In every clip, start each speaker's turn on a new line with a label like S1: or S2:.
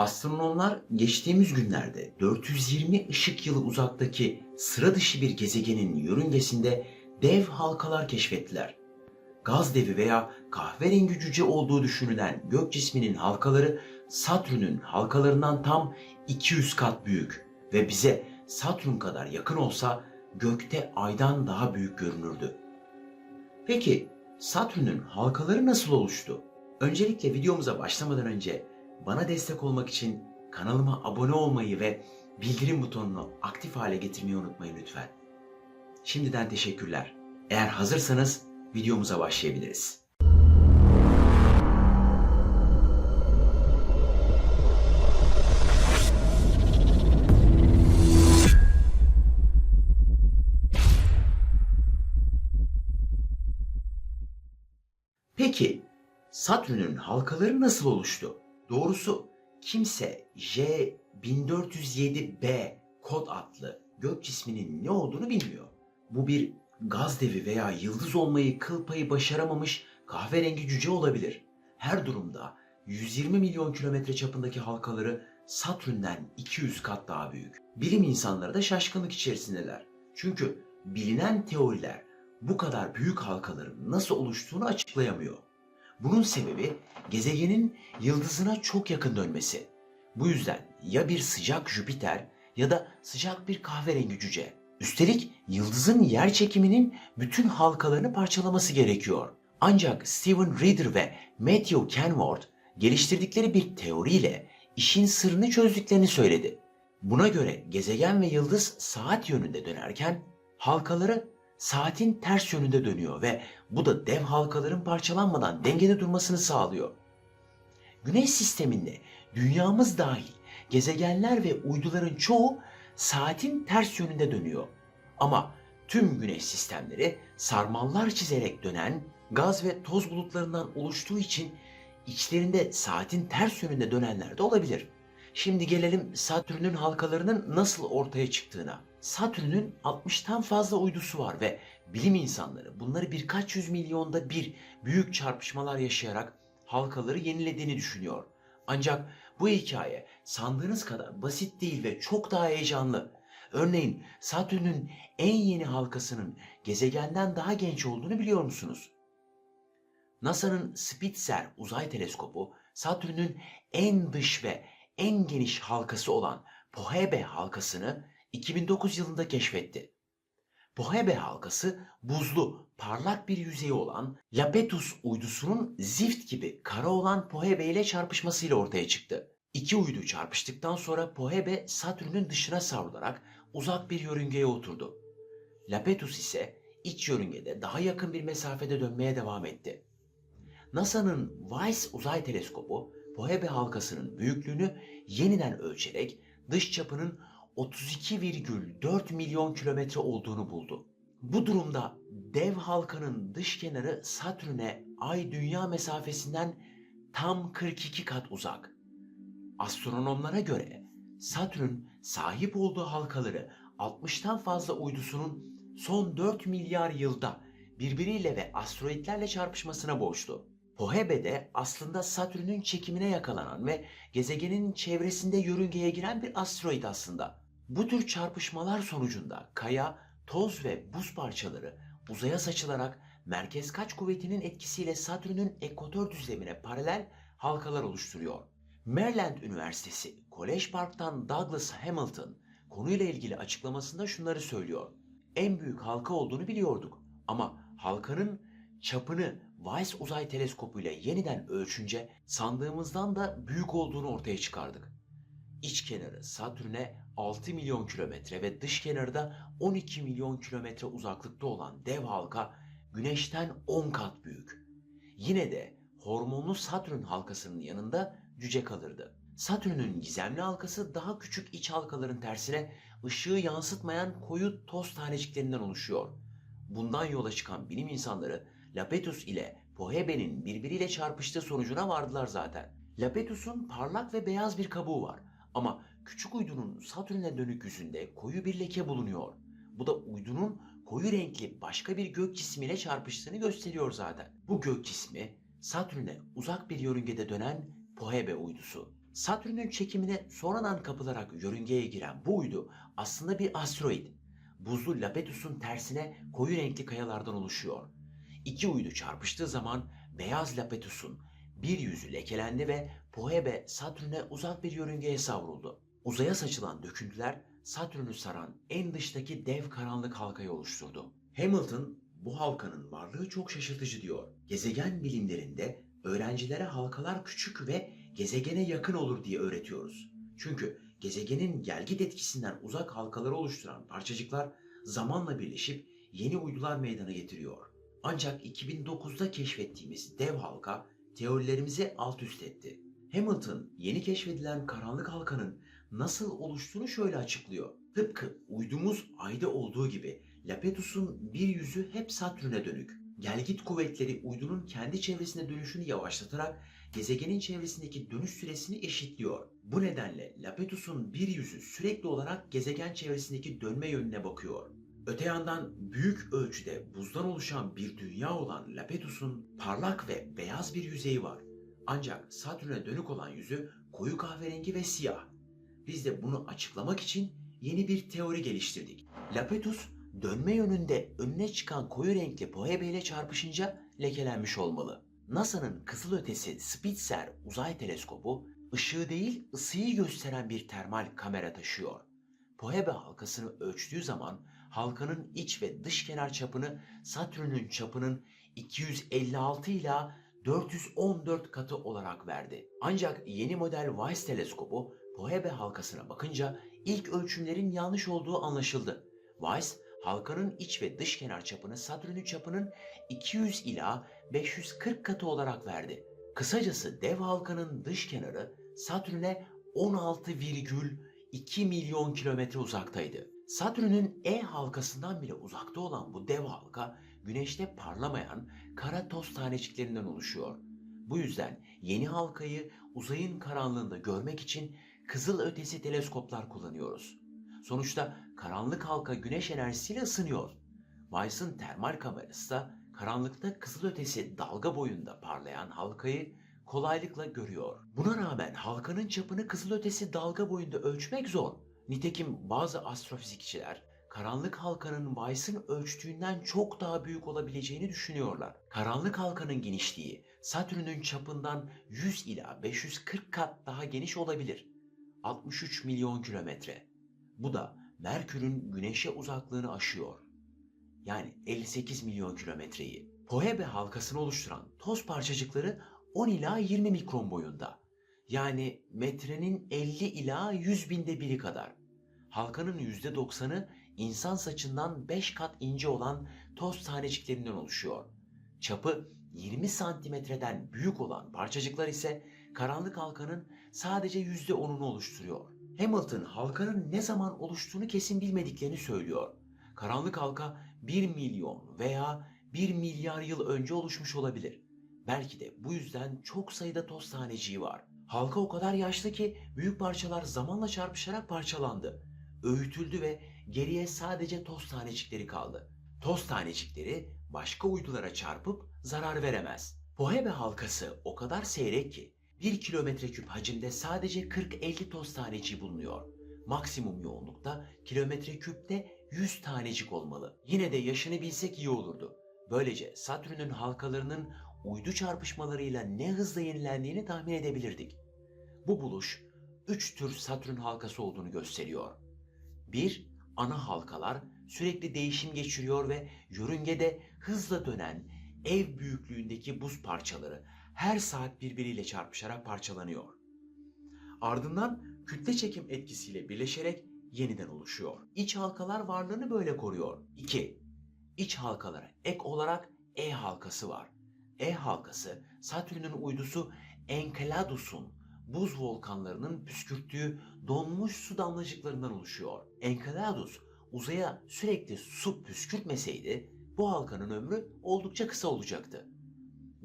S1: Astronomlar geçtiğimiz günlerde 420 ışık yılı uzaktaki sıra dışı bir gezegenin yörüngesinde dev halkalar keşfettiler. Gaz devi veya kahverengi cüce olduğu düşünülen gök cisminin halkaları Satürn'ün halkalarından tam 200 kat büyük ve bize Satürn kadar yakın olsa gökte aydan daha büyük görünürdü. Peki Satürn'ün halkaları nasıl oluştu? Öncelikle videomuza başlamadan önce bana destek olmak için kanalıma abone olmayı ve bildirim butonunu aktif hale getirmeyi unutmayın lütfen. Şimdiden teşekkürler. Eğer hazırsanız videomuza başlayabiliriz. Peki Satürn'ün halkaları nasıl oluştu? Doğrusu kimse J1407b kod adlı gök cisminin ne olduğunu bilmiyor. Bu bir gaz devi veya yıldız olmayı kıl payı başaramamış kahverengi cüce olabilir. Her durumda 120 milyon kilometre çapındaki halkaları Satürn'den 200 kat daha büyük. Bilim insanları da şaşkınlık içerisindeler. Çünkü bilinen teoriler bu kadar büyük halkaların nasıl oluştuğunu açıklayamıyor. Bunun sebebi gezegenin yıldızına çok yakın dönmesi. Bu yüzden ya bir sıcak Jüpiter ya da sıcak bir kahverengi cüce. Üstelik yıldızın yer çekiminin bütün halkalarını parçalaması gerekiyor. Ancak Steven Reeder ve Matthew Kenworth geliştirdikleri bir teoriyle işin sırrını çözdüklerini söyledi. Buna göre gezegen ve yıldız saat yönünde dönerken halkaları saatin ters yönünde dönüyor ve bu da dev halkaların parçalanmadan dengede durmasını sağlıyor. Güneş sisteminde dünyamız dahil gezegenler ve uyduların çoğu saatin ters yönünde dönüyor. Ama tüm güneş sistemleri sarmallar çizerek dönen gaz ve toz bulutlarından oluştuğu için içlerinde saatin ters yönünde dönenler de olabilir. Şimdi gelelim Satürn'ün halkalarının nasıl ortaya çıktığına. Satürn'ün 60'tan fazla uydusu var ve bilim insanları bunları birkaç yüz milyonda bir büyük çarpışmalar yaşayarak halkaları yenilediğini düşünüyor. Ancak bu hikaye sandığınız kadar basit değil ve çok daha heyecanlı. Örneğin Satürn'ün en yeni halkasının gezegenden daha genç olduğunu biliyor musunuz? NASA'nın Spitzer uzay teleskopu Satürn'ün en dış ve en geniş halkası olan Pohebe halkasını 2009 yılında keşfetti. Pohebe halkası buzlu, parlak bir yüzeyi olan Lapetus uydusunun zift gibi kara olan Pohebe ile çarpışmasıyla ortaya çıktı. İki uydu çarpıştıktan sonra Pohebe Satürn'ün dışına savrularak uzak bir yörüngeye oturdu. Lapetus ise iç yörüngede daha yakın bir mesafede dönmeye devam etti. NASA'nın WISE uzay teleskobu Pohebe halkasının büyüklüğünü yeniden ölçerek dış çapının 32,4 milyon kilometre olduğunu buldu. Bu durumda dev halkanın dış kenarı Satürn'e Ay-Dünya mesafesinden tam 42 kat uzak. Astronomlara göre Satürn sahip olduğu halkaları 60'tan fazla uydusunun son 4 milyar yılda birbiriyle ve asteroitlerle çarpışmasına borçlu. Pohebe aslında Satürn'ün çekimine yakalanan ve gezegenin çevresinde yörüngeye giren bir asteroid aslında. Bu tür çarpışmalar sonucunda kaya, toz ve buz parçaları uzaya saçılarak merkez kaç kuvvetinin etkisiyle Satürn'ün ekvator düzlemine paralel halkalar oluşturuyor. Maryland Üniversitesi College Park'tan Douglas Hamilton konuyla ilgili açıklamasında şunları söylüyor. En büyük halka olduğunu biliyorduk ama halkanın çapını WISE uzay teleskopuyla yeniden ölçünce sandığımızdan da büyük olduğunu ortaya çıkardık. İç kenarı Satürn'e 6 milyon kilometre ve dış kenarı da 12 milyon kilometre uzaklıkta olan dev halka Güneş'ten 10 kat büyük. Yine de hormonlu Satürn halkasının yanında cüce kalırdı. Satürn'ün gizemli halkası daha küçük iç halkaların tersine ışığı yansıtmayan koyu toz taneciklerinden oluşuyor. Bundan yola çıkan bilim insanları Lapetus ile Pohebe'nin birbiriyle çarpıştığı sonucuna vardılar zaten. Lapetus'un parlak ve beyaz bir kabuğu var ama küçük uydunun Satürn'e dönük yüzünde koyu bir leke bulunuyor. Bu da uydunun koyu renkli başka bir gök cismiyle çarpıştığını gösteriyor zaten. Bu gök cismi Satürn'e uzak bir yörüngede dönen Pohebe uydusu. Satürn'ün çekimine sonradan kapılarak yörüngeye giren bu uydu aslında bir asteroid. Buzlu Lapetus'un tersine koyu renkli kayalardan oluşuyor. İki uydu çarpıştığı zaman beyaz Lapetus'un bir yüzü lekelendi ve Phoebe Satürn'e uzak bir yörüngeye savruldu. Uzaya saçılan döküntüler Satürn'ü saran en dıştaki dev karanlık halkayı oluşturdu. Hamilton bu halkanın varlığı çok şaşırtıcı diyor. Gezegen bilimlerinde öğrencilere halkalar küçük ve gezegene yakın olur diye öğretiyoruz. Çünkü gezegenin gelgit etkisinden uzak halkaları oluşturan parçacıklar zamanla birleşip yeni uydular meydana getiriyor. Ancak 2009'da keşfettiğimiz dev halka teorilerimizi alt üst etti. Hamilton yeni keşfedilen karanlık halkanın nasıl oluştuğunu şöyle açıklıyor. Tıpkı uydumuz ayda olduğu gibi Lapetus'un bir yüzü hep Satürn'e dönük. Gelgit kuvvetleri uydunun kendi çevresine dönüşünü yavaşlatarak gezegenin çevresindeki dönüş süresini eşitliyor. Bu nedenle Lapetus'un bir yüzü sürekli olarak gezegen çevresindeki dönme yönüne bakıyor. Öte yandan büyük ölçüde buzdan oluşan bir dünya olan Lapetus'un parlak ve beyaz bir yüzeyi var. Ancak Satürn'e dönük olan yüzü koyu kahverengi ve siyah. Biz de bunu açıklamak için yeni bir teori geliştirdik. Lapetus dönme yönünde önüne çıkan koyu renkli Phoebe ile çarpışınca lekelenmiş olmalı. NASA'nın kızılötesi Spitzer uzay teleskobu ışığı değil ısıyı gösteren bir termal kamera taşıyor. Phoebe halkasını ölçtüğü zaman halkanın iç ve dış kenar çapını Satürn'ün çapının 256 ila 414 katı olarak verdi. Ancak yeni model WISE teleskobu Phoebe halkasına bakınca ilk ölçümlerin yanlış olduğu anlaşıldı. WISE halkanın iç ve dış kenar çapını Satürn'ün çapının 200 ila 540 katı olarak verdi. Kısacası dev halkanın dış kenarı Satürn'e 16,2 milyon kilometre uzaktaydı. Satürn'ün E halkasından bile uzakta olan bu dev halka güneşte parlamayan kara toz taneciklerinden oluşuyor. Bu yüzden yeni halkayı uzayın karanlığında görmek için kızıl ötesi teleskoplar kullanıyoruz. Sonuçta karanlık halka güneş enerjisiyle ısınıyor. Weiss'ın termal kamerası da karanlıkta kızılötesi dalga boyunda parlayan halkayı kolaylıkla görüyor. Buna rağmen halkanın çapını kızılötesi dalga boyunda ölçmek zor. Nitekim bazı astrofizikçiler karanlık halkanın Weiss'ın ölçtüğünden çok daha büyük olabileceğini düşünüyorlar. Karanlık halkanın genişliği Satürn'ün çapından 100 ila 540 kat daha geniş olabilir. 63 milyon kilometre. Bu da Merkür'ün Güneş'e uzaklığını aşıyor. Yani 58 milyon kilometreyi. Phoebe halkasını oluşturan toz parçacıkları 10 ila 20 mikron boyunda. Yani metrenin 50 ila 100 binde biri kadar. Halkanın %90'ı insan saçından 5 kat ince olan toz taneciklerinden oluşuyor. Çapı 20 santimetreden büyük olan parçacıklar ise karanlık halkanın sadece %10'unu oluşturuyor. Hamilton halkanın ne zaman oluştuğunu kesin bilmediklerini söylüyor. Karanlık halka 1 milyon veya 1 milyar yıl önce oluşmuş olabilir. Belki de bu yüzden çok sayıda toz taneciği var. Halka o kadar yaşlı ki büyük parçalar zamanla çarpışarak parçalandı. Öğütüldü ve geriye sadece toz tanecikleri kaldı. Toz tanecikleri başka uydulara çarpıp zarar veremez. Phoebe halkası o kadar seyrek ki 1 kilometre küp hacimde sadece 40-50 toz taneciği bulunuyor. Maksimum yoğunlukta kilometre küpte 100 tanecik olmalı. Yine de yaşını bilsek iyi olurdu. Böylece Satürn'ün halkalarının uydu çarpışmalarıyla ne hızla yenilendiğini tahmin edebilirdik. Bu buluş 3 tür Satürn halkası olduğunu gösteriyor. 1. Ana halkalar sürekli değişim geçiriyor ve yörüngede hızla dönen ev büyüklüğündeki buz parçaları her saat birbiriyle çarpışarak parçalanıyor. Ardından kütle çekim etkisiyle birleşerek yeniden oluşuyor. İç halkalar varlığını böyle koruyor. 2. İç halkalara ek olarak E halkası var. E halkası Satürn'ün uydusu Enceladus'un buz volkanlarının püskürttüğü donmuş su damlacıklarından oluşuyor. Enceladus uzaya sürekli su püskürtmeseydi bu halkanın ömrü oldukça kısa olacaktı.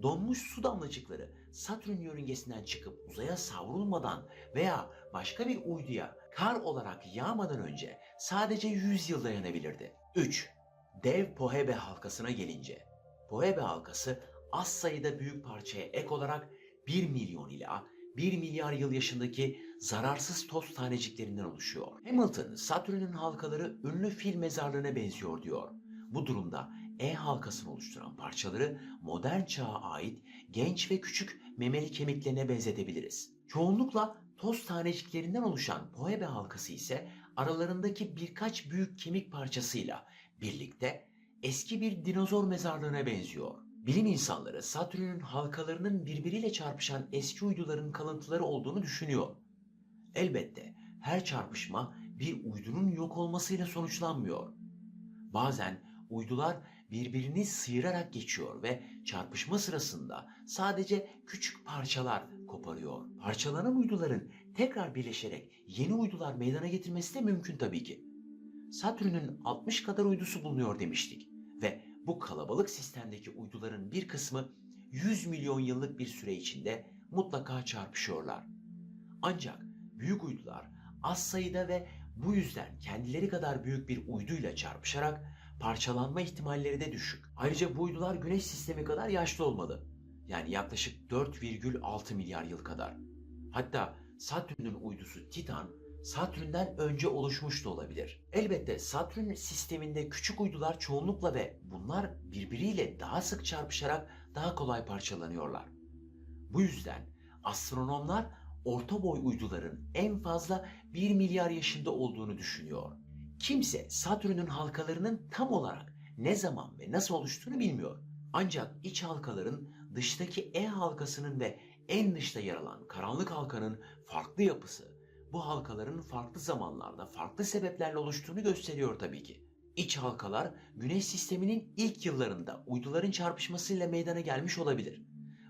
S1: Donmuş su damlacıkları Satürn yörüngesinden çıkıp uzaya savrulmadan veya başka bir uyduya kar olarak yağmadan önce sadece 100 yıl dayanabilirdi. 3. Dev Phoebe halkasına gelince. Phoebe halkası az sayıda büyük parçaya ek olarak 1 milyon ila 1 milyar yıl yaşındaki zararsız toz taneciklerinden oluşuyor. Hamilton, Satürn'ün halkaları ünlü fil mezarlığına benziyor diyor. Bu durumda E halkasını oluşturan parçaları modern çağa ait genç ve küçük memeli kemiklerine benzetebiliriz. Çoğunlukla toz taneciklerinden oluşan Poebe halkası ise aralarındaki birkaç büyük kemik parçasıyla birlikte eski bir dinozor mezarlığına benziyor. Bilim insanları Satürn'ün halkalarının birbiriyle çarpışan eski uyduların kalıntıları olduğunu düşünüyor. Elbette her çarpışma bir uydunun yok olmasıyla sonuçlanmıyor. Bazen uydular birbirini sıyırarak geçiyor ve çarpışma sırasında sadece küçük parçalar koparıyor. Parçalanan uyduların tekrar birleşerek yeni uydular meydana getirmesi de mümkün tabii ki. Satürn'ün 60 kadar uydusu bulunuyor demiştik ve bu kalabalık sistemdeki uyduların bir kısmı 100 milyon yıllık bir süre içinde mutlaka çarpışıyorlar. Ancak büyük uydular az sayıda ve bu yüzden kendileri kadar büyük bir uyduyla çarpışarak parçalanma ihtimalleri de düşük. Ayrıca bu uydular güneş sistemi kadar yaşlı olmalı. Yani yaklaşık 4,6 milyar yıl kadar. Hatta Satürn'ün uydusu Titan Satürn'den önce oluşmuş da olabilir. Elbette Satürn sisteminde küçük uydular çoğunlukla ve bunlar birbiriyle daha sık çarpışarak daha kolay parçalanıyorlar. Bu yüzden astronomlar orta boy uyduların en fazla 1 milyar yaşında olduğunu düşünüyor. Kimse Satürn'ün halkalarının tam olarak ne zaman ve nasıl oluştuğunu bilmiyor. Ancak iç halkaların dıştaki E halkasının ve en dışta yer alan karanlık halkanın farklı yapısı bu halkaların farklı zamanlarda farklı sebeplerle oluştuğunu gösteriyor tabii ki. İç halkalar Güneş sisteminin ilk yıllarında uyduların çarpışmasıyla meydana gelmiş olabilir.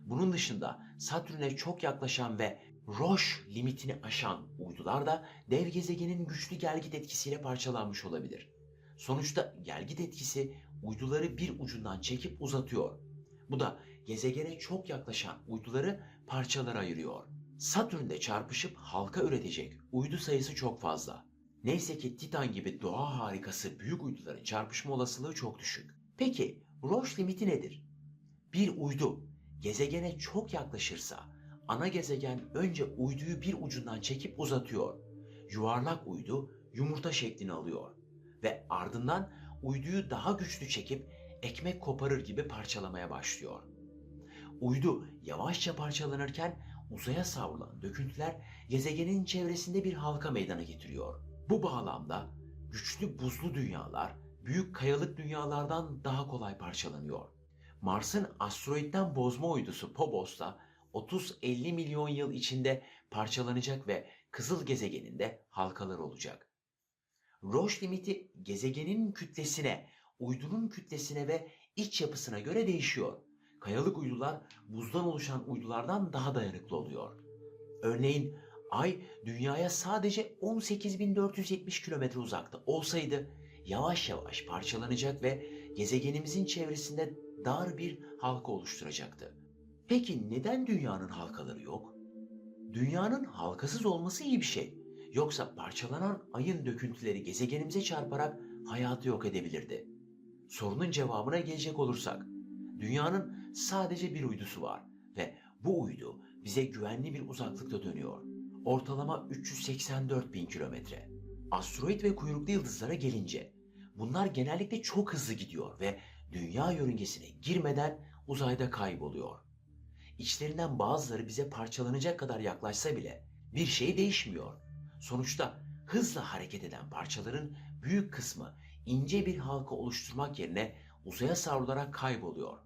S1: Bunun dışında Satürn'e çok yaklaşan ve Roche limitini aşan uydular da dev gezegenin güçlü gelgit etkisiyle parçalanmış olabilir. Sonuçta gelgit etkisi uyduları bir ucundan çekip uzatıyor. Bu da gezegene çok yaklaşan uyduları parçalara ayırıyor. Satürn'de çarpışıp halka üretecek uydu sayısı çok fazla. Neyse ki Titan gibi doğa harikası büyük uyduların çarpışma olasılığı çok düşük. Peki Roche limiti nedir? Bir uydu gezegene çok yaklaşırsa ana gezegen önce uyduyu bir ucundan çekip uzatıyor. Yuvarlak uydu yumurta şeklini alıyor ve ardından uyduyu daha güçlü çekip ekmek koparır gibi parçalamaya başlıyor. Uydu yavaşça parçalanırken uzaya savrulan döküntüler gezegenin çevresinde bir halka meydana getiriyor. Bu bağlamda güçlü buzlu dünyalar büyük kayalık dünyalardan daha kolay parçalanıyor. Mars'ın asteroitten bozma uydusu Phobos da 30-50 milyon yıl içinde parçalanacak ve kızıl gezegeninde halkalar olacak. Roche limiti gezegenin kütlesine, uydunun kütlesine ve iç yapısına göre değişiyor. Kayalık uydular buzdan oluşan uydulardan daha dayanıklı oluyor. Örneğin Ay dünyaya sadece 18.470 kilometre uzakta olsaydı yavaş yavaş parçalanacak ve gezegenimizin çevresinde dar bir halka oluşturacaktı. Peki neden dünyanın halkaları yok? Dünyanın halkasız olması iyi bir şey. Yoksa parçalanan ayın döküntüleri gezegenimize çarparak hayatı yok edebilirdi. Sorunun cevabına gelecek olursak, dünyanın sadece bir uydusu var ve bu uydu bize güvenli bir uzaklıkta dönüyor. Ortalama 384 bin kilometre. Asteroid ve kuyruklu yıldızlara gelince, bunlar genellikle çok hızlı gidiyor ve dünya yörüngesine girmeden uzayda kayboluyor. İçlerinden bazıları bize parçalanacak kadar yaklaşsa bile bir şey değişmiyor. Sonuçta hızla hareket eden parçaların büyük kısmı ince bir halka oluşturmak yerine uzaya savrularak kayboluyor.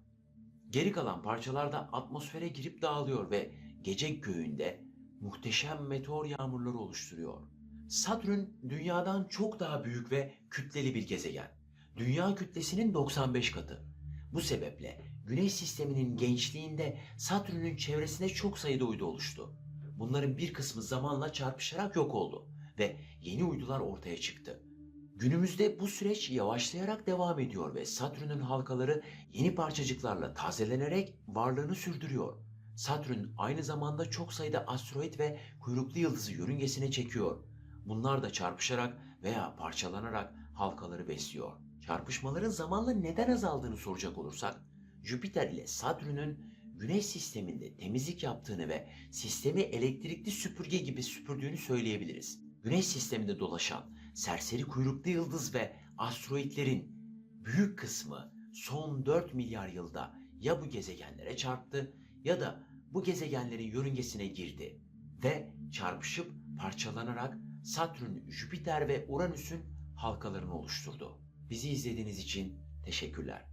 S1: Geri kalan parçalar da atmosfere girip dağılıyor ve gece göğünde muhteşem meteor yağmurları oluşturuyor. Satürn dünyadan çok daha büyük ve kütleli bir gezegen. Dünya kütlesinin 95 katı. Bu sebeple Güneş sisteminin gençliğinde Satürn'ün çevresinde çok sayıda uydu oluştu. Bunların bir kısmı zamanla çarpışarak yok oldu ve yeni uydular ortaya çıktı. Günümüzde bu süreç yavaşlayarak devam ediyor ve Satürn'ün halkaları yeni parçacıklarla tazelenerek varlığını sürdürüyor. Satürn aynı zamanda çok sayıda asteroid ve kuyruklu yıldızı yörüngesine çekiyor. Bunlar da çarpışarak veya parçalanarak halkaları besliyor. Çarpışmaların zamanla neden azaldığını soracak olursak, Jüpiter ile Satürn'ün Güneş sisteminde temizlik yaptığını ve sistemi elektrikli süpürge gibi süpürdüğünü söyleyebiliriz. Güneş sisteminde dolaşan serseri kuyruklu yıldız ve asteroitlerin büyük kısmı son 4 milyar yılda ya bu gezegenlere çarptı ya da bu gezegenlerin yörüngesine girdi ve çarpışıp parçalanarak Satürn, Jüpiter ve Uranüs'ün halkalarını oluşturdu. Bizi izlediğiniz için teşekkürler.